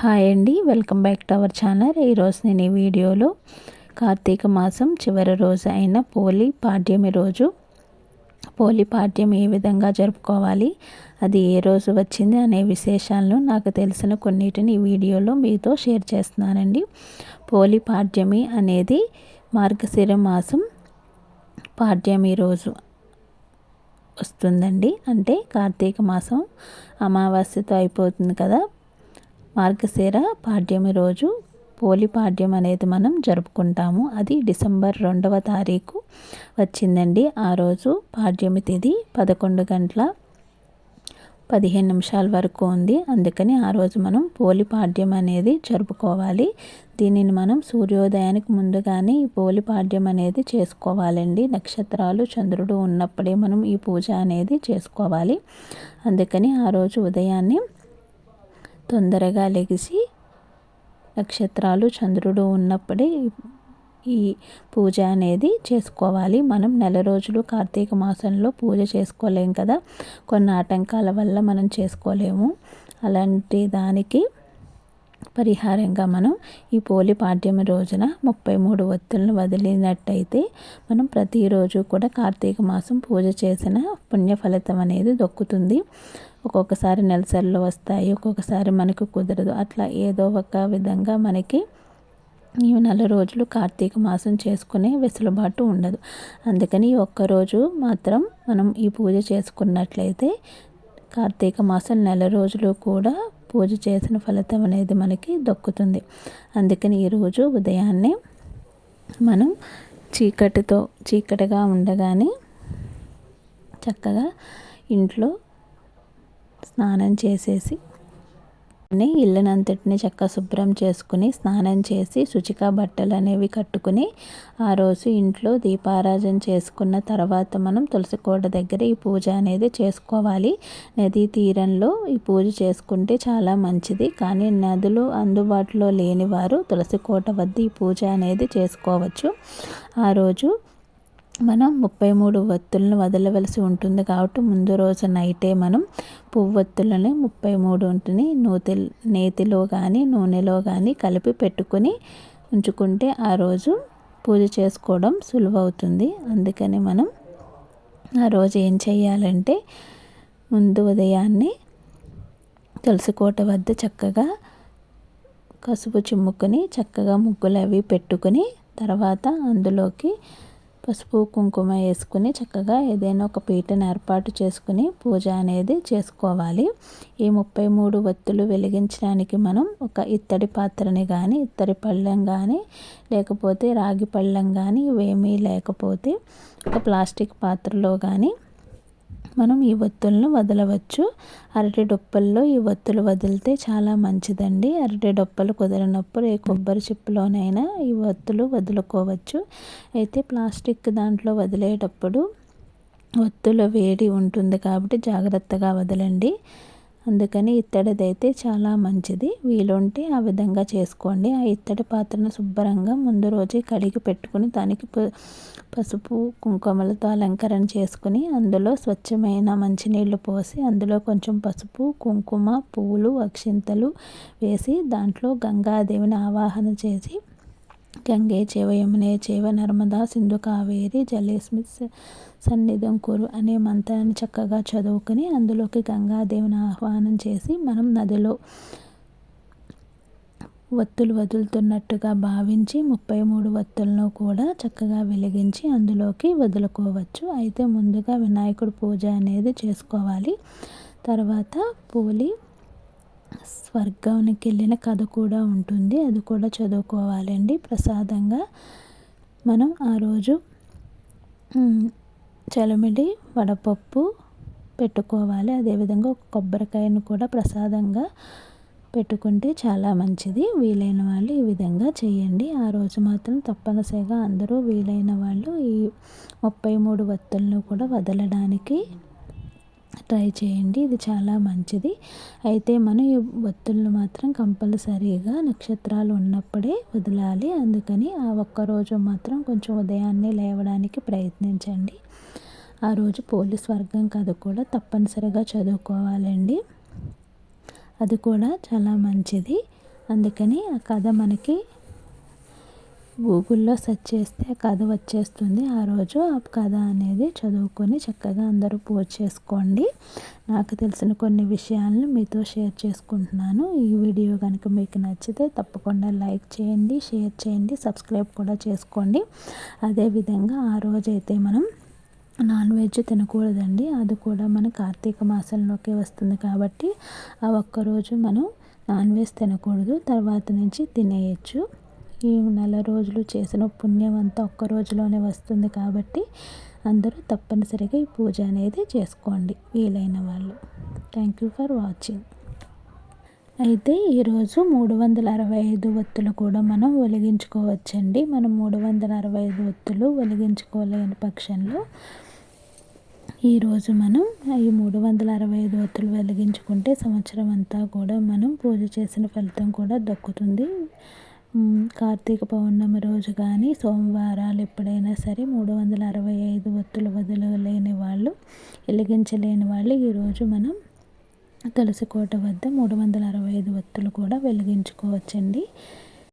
Hi అండి welcome back to our channel. ఈరోజు నేను ఈ వీడియోలో కార్తీక మాసం చివరి రోజు అయిన పోలి పాడ్యమి రోజు. పోలి పాడ్యం ఏ విధంగా జరుపుకోవాలి అది ఏ రోజు వచ్చింది అనే విశేషాలను నాకు తెలిసిన కొన్నిటిని ఈ వీడియోలో మీతో షేర్ చేస్తున్నానండి. పోలి పాడ్యమి అనేది మార్గశిర మాసం పాడ్యమి రోజు వస్తుందండి. అంటే కార్తీక మాసం అమావాస్యతో అయిపోతుంది కదా. మార్గశిర పాడ్యమి రోజు పోలి పాడ్యం అనేది మనం జరుపుకుంటాము. అది డిసెంబర్ రెండవ తారీఖు వచ్చిందండి. ఆ రోజు పాడ్యమి తేదీ పదకొండు గంటల పదిహేను నిమిషాల వరకు ఉంది. అందుకని ఆ రోజు మనం పోలి పాడ్యం అనేది జరుపుకోవాలి. దీనిని మనం సూర్యోదయానికి ముందుగానే ఈ పోలి పాడ్యం అనేది చేసుకోవాలండి. నక్షత్రాలు చంద్రుడు ఉన్నప్పుడే మనం ఈ పూజ అనేది చేసుకోవాలి. అందుకని ఆ రోజు ఉదయాన్నే తొందరగా లెగిసి నక్షత్రాలు చంద్రుడు ఉన్నప్పుడే ఈ పూజ అనేది చేసుకోవాలి. మనం నెల రోజులు కార్తీక మాసంలో పూజ చేసుకోలేం కదా. కొన్ని ఆటంకాల వల్ల మనం చేసుకోలేము. అలాంటి దానికి పరిహారంగా మనం ఈ పోలి పాడ్యమి రోజున ముప్పై మూడు ఒత్తులను వదిలినట్టయితే మనం ప్రతిరోజు కూడా కార్తీక మాసం పూజ చేసిన పుణ్య ఫలితం అనేది దొక్కుతుంది. ఒక్కొక్కసారి నెలసరిలో వస్తాయి ఒక్కొక్కసారి మనకు కుదరదు. అట్లా ఏదో ఒక విధంగా మనకి ఈ నెల రోజులు కార్తీక మాసం చేసుకునే వెసులుబాటు ఉండదు. అందుకని ఒక్కరోజు మాత్రం మనం ఈ పూజ చేసుకున్నట్లయితే కార్తీక మాసం నెల రోజులు కూడా పూజ చేసిన ఫలితం అనేది మనకి దొక్కుతుంది. అందుకని ఈరోజు ఉదయాన్నే మనం చీకటితో చీకటిగా ఉండగానే చక్కగా ఇంట్లో స్నానం చేసేసి ఇళ్ళనంతటిని చక్క శుభ్రం చేసుకుని స్నానం చేసి శుచిక బట్టలు అనేవి కట్టుకుని ఆ రోజు ఇంట్లో దీపారాజన చేసుకున్న తర్వాత మనం తులసి కోట దగ్గర ఈ పూజ అనేది చేసుకోవాలి. నదీ తీరంలో ఈ పూజ చేసుకుంటే చాలా మంచిది. కానీ నదులు అందుబాటులో లేని వారు తులసి కోట వద్ద ఈ పూజ అనేది చేసుకోవచ్చు. ఆ రోజు మనం ముప్పై మూడు వత్తులను వదలవలసి ఉంటుంది కాబట్టి ముందు రోజు నైటే మనం పువ్వొత్తులని ముప్పై మూడుని నూతి నేతిలో కానీ నూనెలో కానీ కలిపి పెట్టుకుని ఉంచుకుంటే ఆ రోజు పూజ చేసుకోవడం సులువవుతుంది. అందుకని మనం ఆ రోజు ఏం చేయాలంటే ముందు ఉదయాన్నే తులసి కోట వద్ద చక్కగా కసుపు చిమ్ముకొని చక్కగా ముగ్గులు అవి పెట్టుకుని తర్వాత అందులోకి పసుపు కుంకుమ వేసుకుని చక్కగా ఏదైనా ఒక పీటను ఏర్పాటు చేసుకుని పూజ అనేది చేసుకోవాలి. ఈ ముప్పై మూడు ఒత్తులు వెలిగించడానికి మనం ఒక ఇత్తడి పాత్రని కానీ ఇత్తడి పళ్ళెం కానీ లేకపోతే రాగి పళ్ళెం కానీ ఇవేమీ లేకపోతే ఒక ప్లాస్టిక్ పాత్రలో కానీ మనం ఈ ఒత్తులను వదలవచ్చు. అరటి డొప్పల్లో ఈ ఒత్తులు వదిలితే చాలా మంచిదండి. అరటి డొప్పలు కుదిరినప్పుడు ఏ కొబ్బరి చిప్పులోనైనా ఈ ఒత్తులు వదులుకోవచ్చు. అయితే ప్లాస్టిక్ దాంట్లో వదిలేటప్పుడు ఒత్తుల వేడి ఉంటుంది కాబట్టి జాగ్రత్తగా వదలండి. అందుకని ఇత్తడిదైతే చాలా మంచిది. వీలుంటే ఆ విధంగా చేసుకోండి. ఆ ఇత్తడి పాత్రను శుభ్రంగా ముందు రోజే కడిగి పెట్టుకుని దానికి పసుపు కుంకుమలతో అలంకరణ చేసుకుని అందులో స్వచ్ఛమైన మంచినీళ్ళు పోసి అందులో కొంచెం పసుపు కుంకుమ పువ్వులు అక్షింతలు వేసి దాంట్లో గంగాదేవిని ఆవాహన చేసి గంగే చేవ యమునే చేవ నర్మదా సింధు కావేరి జలేస్మి సన్నిధం కురు అనే మంత్రాన్ని చక్కగా చదువుకుని అందులోకి గంగాదేవిని ఆహ్వానం చేసి మనం నదిలో వత్తులు వదులుతున్నట్టుగా భావించి ముప్పై మూడు వత్తులను కూడా చక్కగా వెలిగించి అందులోకి వదులుకోవచ్చు. అయితే ముందుగా వినాయకుడు పూజ అనేది చేసుకోవాలి. తర్వాత పూలి స్వర్గానికి వెళ్ళిన కథ కూడా ఉంటుంది. అది కూడా చదువుకోవాలండి. ప్రసాదంగా మనం ఆ రోజు చలమిడి వడపప్పు పెట్టుకోవాలి. అదేవిధంగా ఒక కొబ్బరికాయను కూడా ప్రసాదంగా పెట్టుకుంటే చాలా మంచిది. వీలైన వాళ్ళు ఈ విధంగా చేయండి. ఆ రోజు మాత్రం తప్పనిసరిగా అందరూ వీలైన వాళ్ళు ఈ ముప్పై మూడు వత్తులను కూడా వదలడానికి ట్రై చేయండి. ఇది చాలా మంచిది. అయితే మనం ఈ ఒత్తులను మాత్రం కంపల్సరీగా నక్షత్రాలు ఉన్నప్పుడే వదలాలి. అందుకని ఆ ఒక్కరోజు మాత్రం కొంచెం ఉదయాన్నే లేవడానికి ప్రయత్నించండి. ఆ రోజు పోలీస్ వర్గం కథ కూడా తప్పనిసరిగా చదువుకోవాలండి. అది కూడా చాలా మంచిది. అందుకని ఆ కథ మనకి గూగుల్లో సెర్చ్ చేస్తే కథ వచ్చేస్తుంది. ఆ రోజు ఆ కథ అనేది చదువుకొని చక్కగా అందరూ పూజ చేసుకోండి. నాకు తెలిసిన కొన్ని విషయాలను మీతో షేర్ చేసుకుంటున్నాను. ఈ వీడియో కనుక మీకు నచ్చితే తప్పకుండా లైక్ చేయండి షేర్ చేయండి సబ్స్క్రైబ్ కూడా చేసుకోండి. అదేవిధంగా ఆ రోజైతే మనం నాన్ వెజ్ తినకూడదండి. అది కూడా మన కార్తీక మాసంలోకి వస్తుంది కాబట్టి ఆ ఒక్కరోజు మనం నాన్ వెజ్ తినకూడదు. తర్వాత నుంచి తినేయచ్చు. ఈ నెల రోజులు చేసిన పుణ్యం అంతా ఒక్క రోజులోనే వస్తుంది కాబట్టి అందరూ తప్పనిసరిగా ఈ పూజ అనేది చేసుకోండి. వీలైన వాళ్ళు. థ్యాంక్ యూ ఫర్ వాచింగ్ అయితే ఈరోజు మూడు వందల అరవై ఐదు ఒత్తులు కూడా మనం వెలిగించుకోవచ్చండి. మనం మూడు వందల అరవై ఐదు ఒత్తులు వెలిగించుకోలేని పక్షంలో ఈరోజు మనం ఈ మూడు వందల అరవై ఐదు ఒత్తులు వెలిగించుకుంటే సంవత్సరం అంతా కూడా మనం పూజ చేసిన ఫలితం కూడా దక్కుతుంది. కార్తీక పౌర్ణమి రోజు కానీ సోమవారాలు ఎప్పుడైనా సరే మూడు వందల అరవై ఐదు ఒత్తులు వదలలేని వాళ్ళు వెలిగించలేని వాళ్ళు ఈరోజు మనం తులసి కోట వద్ద మూడు వందల అరవై ఐదు ఒత్తులు కూడా వెలిగించుకోవచ్చండి.